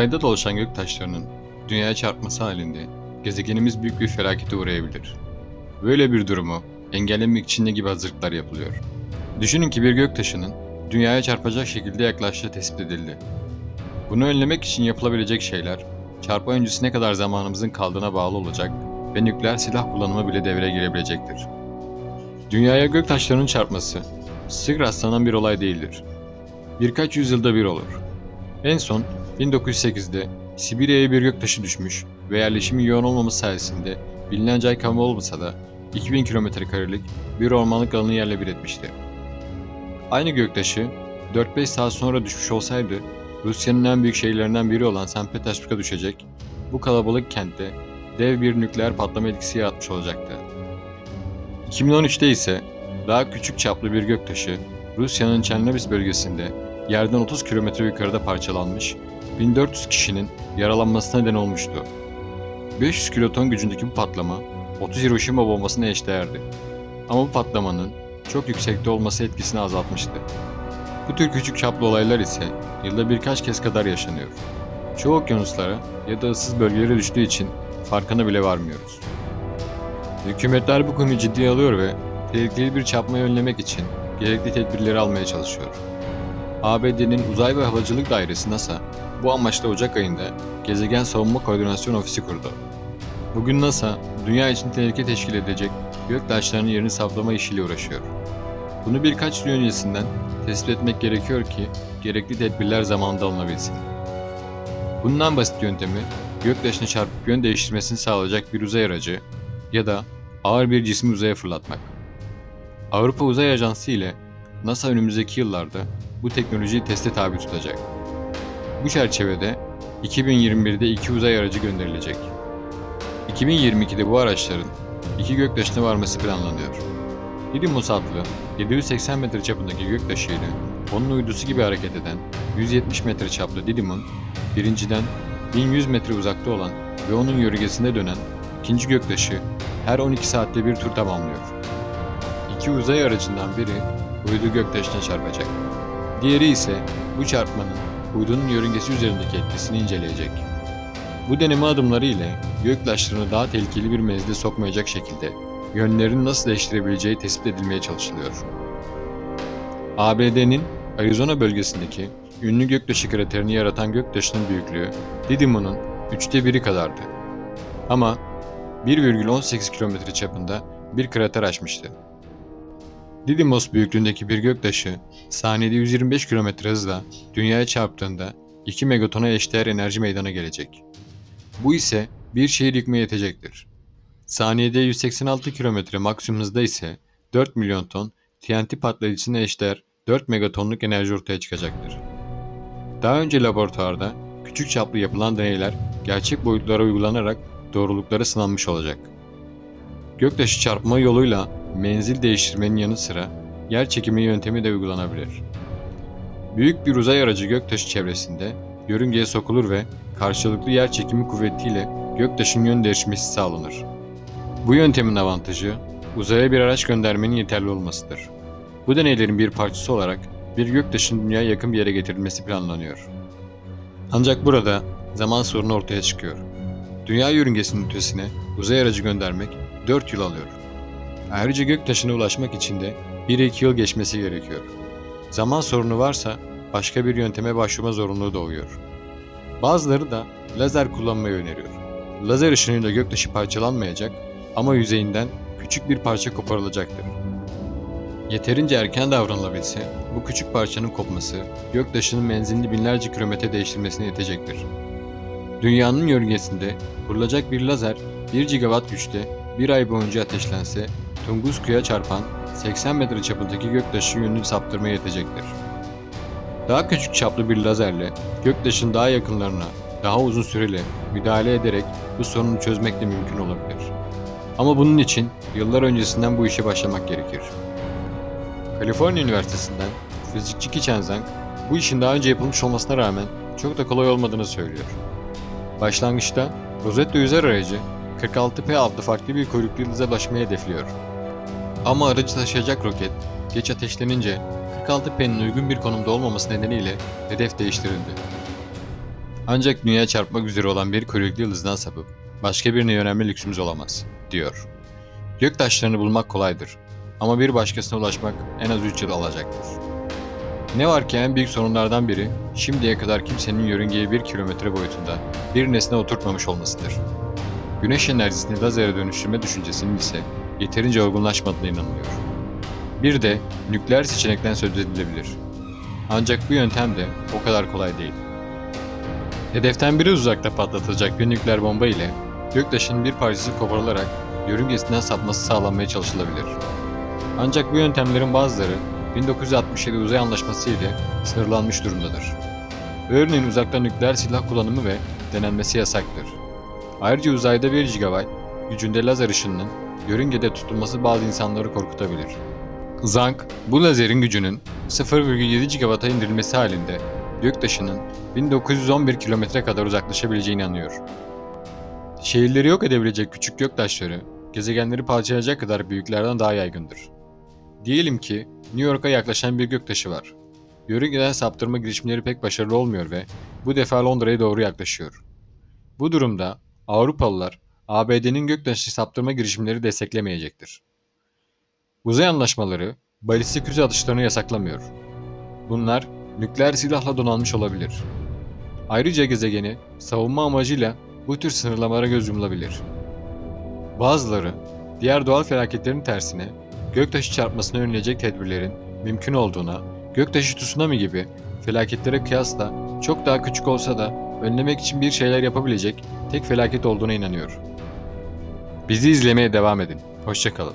Uzayda dolaşan gök taşlarının dünyaya çarpması halinde gezegenimiz büyük bir felakete uğrayabilir. Böyle bir durumu engellemek için ne gibi hazırlıklar yapılıyor? Düşünün ki bir gök taşının dünyaya çarpacak şekilde yaklaştığı tespit edildi. Bunu önlemek için yapılabilecek şeyler, çarpma öncesi ne kadar zamanımızın kaldığına bağlı olacak ve nükleer silah kullanımı bile devreye girebilecektir. Dünyaya gök taşlarının çarpması sık rastlanan bir olay değildir. Birkaç yüzyılda bir olur. En son 1908'de Sibirya'ya bir göktaşı düşmüş ve yerleşimin yoğun olmaması sayesinde bilinen cay kamu olmasa da 2000 kilometrekarelik bir ormanlık alanı yerle bir etmişti. Aynı göktaşı 4-5 saat sonra düşmüş olsaydı Rusya'nın en büyük şehirlerinden biri olan St. Petersburg'a düşecek, bu kalabalık kentte dev bir nükleer patlama etkisi yaratmış olacaktı. 2013'te ise daha küçük çaplı bir göktaşı Rusya'nın Çernobil bölgesinde yerden 30 kilometre yukarıda parçalanmış, 1400 kişinin yaralanmasına neden olmuştu. 500 kiloton gücündeki bu patlama 30 Hiroşima bombasına eşdeğerdi. Ama bu patlamanın çok yüksekte olması etkisini azaltmıştı. Bu tür küçük çaplı olaylar ise yılda birkaç kez kadar yaşanıyor. Çoğu okyanuslara ya da ıssız bölgelere düştüğü için farkına bile varmıyoruz. Hükümetler bu konuyu ciddiye alıyor ve tehlikeli bir çarpmayı önlemek için gerekli tedbirleri almaya çalışıyor. ABD'nin Uzay ve Havacılık Dairesi NASA bu amaçla Ocak ayında Gezegen Savunma Koordinasyon Ofisi kurdu. Bugün NASA, dünya için tehlike teşkil edecek gök taşlarının yerini saplama işiyle uğraşıyor. Bunu birkaç yıl öncesinden tespit etmek gerekiyor ki gerekli tedbirler zamanında alınabilsin. Bundan basit yöntemi göktaşına çarpıp yön değiştirmesini sağlayacak bir uzay aracı ya da ağır bir cismi uzaya fırlatmak. Avrupa Uzay Ajansı ile NASA önümüzdeki yıllarda bu teknolojiyi teste tabi tutacak. Bu çerçevede 2021'de iki uzay aracı gönderilecek. 2022'de bu araçların iki göktaşına varması planlanıyor. Didymos adlı 780 metre çapındaki göktaşı ile onun uydusu gibi hareket eden 170 metre çaplı Didym'un birinciden 1100 metre uzakta olan ve onun yörüngesinde dönen ikinci göktaşı her 12 saatte bir tur tamamlıyor. İki uzay aracından biri uydu göktaşına çarpacak. Diğeri ise bu çarpmanın uydunun yörüngesi üzerindeki etkisini inceleyecek. Bu deneme adımları ile göktaşlarını daha tehlikeli bir menzile sokmayacak şekilde yönlerini nasıl değiştirebileceği tespit edilmeye çalışılıyor. ABD'nin Arizona bölgesindeki ünlü göktaşı kraterini yaratan göktaşının büyüklüğü Didym'un üçte biri kadardı. Ama 1,18 kilometre çapında bir krater açmıştı. Didymos büyüklüğündeki bir göktaşı saniyede 125 km hızla dünyaya çarptığında 2 megatona eşdeğer enerji meydana gelecek. Bu ise bir şehir yıkmaya yetecektir. Saniyede 186 km maksimum hızda ise 4 milyon ton TNT patlayıcısına eşdeğer 4 megatonluk enerji ortaya çıkacaktır. Daha önce laboratuvarda küçük çaplı yapılan deneyler gerçek boyutlara uygulanarak doğrulukları sınanmış olacak. Göktaşı çarpma yoluyla menzil değiştirmenin yanı sıra yer çekimi yöntemi de uygulanabilir. Büyük bir uzay aracı göktaşı çevresinde yörüngeye sokulur ve karşılıklı yer çekimi kuvvetiyle göktaşın yön değişmesi sağlanır. Bu yöntemin avantajı uzaya bir araç göndermenin yeterli olmasıdır. Bu deneylerin bir parçası olarak bir göktaşın dünyaya yakın bir yere getirilmesi planlanıyor. Ancak burada zaman sorunu ortaya çıkıyor. Dünya yörüngesinin ötesine uzay aracı göndermek 4 yıl alıyor. Ayrıca göktaşına ulaşmak için de 1-2 yıl geçmesi gerekiyor. Zaman sorunu varsa başka bir yönteme başvurma zorunluluğu doğuyor. Bazıları da lazer kullanmayı öneriyor. Lazer ışınıyla göktaşı parçalanmayacak ama yüzeyinden küçük bir parça koparılacaktır. Yeterince erken davranılabilse bu küçük parçanın kopması göktaşının menzilini binlerce kilometre değiştirmesine yetecektir. Dünyanın yörüngesinde kurulacak bir lazer 1 gigawatt güçte bir ay boyunca ateşlense Tunguska'ya çarpan 80 metre çapındaki göktaşı yönünü saptırmaya yetecektir. Daha küçük çaplı bir lazerle göktaşın daha yakınlarına daha uzun süreli müdahale ederek bu sorunu çözmek de mümkün olabilir. Ama bunun için yıllar öncesinden bu işe başlamak gerekir. Kaliforniya Üniversitesi'nden fizikçi Ki Chenzang bu işin daha önce yapılmış olmasına rağmen çok da kolay olmadığını söylüyor. Başlangıçta Rosetta yüzer aracı 46P adlı farklı bir kuyruklu yıldıza ulaşmayı hedefliyor. Ama aracı taşıyacak roket geç ateşlenince 46P'nin uygun bir konumda olmaması nedeniyle hedef değiştirildi. Ancak dünya çarpmak üzere olan bir kuyruklu yıldızdan sapıp başka birine yönelme lüksümüz olamaz, diyor. Göktaşlarını bulmak kolaydır ama bir başkasına ulaşmak en az 3 yıl alacaktır. Ne var ki en büyük sorunlardan biri şimdiye kadar kimsenin yörüngeye 1 kilometre boyutunda bir nesne oturtmamış olmasıdır. Güneş enerjisini lazere dönüştürme düşüncesinin ise yeterince olgunlaşmadığına inanılıyor. Bir de nükleer seçenekten söz edilebilir. Ancak bu yöntem de o kadar kolay değil. Hedeften biraz uzakta patlatılacak bir nükleer bomba ile göktaşının bir parçası koparılarak yörüngesinden sapması sağlanmaya çalışılabilir. Ancak bu yöntemlerin bazıları 1967 uzay anlaşması ile sınırlanmış durumdadır. Örneğin uzaktan nükleer silah kullanımı ve denenmesi yasaktır. Ayrıca uzayda 1 GB gücünde lazer ışınının yörüngede tutulması bazı insanları korkutabilir. Zank, bu lazerin gücünün 0,7 GB'a indirilmesi halinde göktaşının 1911 kilometre kadar uzaklaşabileceğine inanıyor. Şehirleri yok edebilecek küçük göktaşları, gezegenleri parçalayacak kadar büyüklerden daha yaygındır. Diyelim ki New York'a yaklaşan bir göktaşı var. Yörüngeden saptırma girişimleri pek başarılı olmuyor ve bu defa Londra'ya doğru yaklaşıyor. Bu durumda Avrupalılar ABD'nin göktaşı saptırma girişimleri desteklemeyecektir. Uzay anlaşmaları balistik füze atışlarını yasaklamıyor. Bunlar nükleer silahla donanmış olabilir. Ayrıca gezegeni savunma amacıyla bu tür sınırlamalara göz yumulabilir. Bazıları diğer doğal felaketlerin tersine göktaşı çarpmasını önleyecek tedbirlerin mümkün olduğuna, göktaşı tsunami gibi felaketlere kıyasla çok daha küçük olsa da önlemek için bir şeyler yapabilecek tek felaket olduğuna inanıyor. Bizi izlemeye devam edin. Hoşçakalın.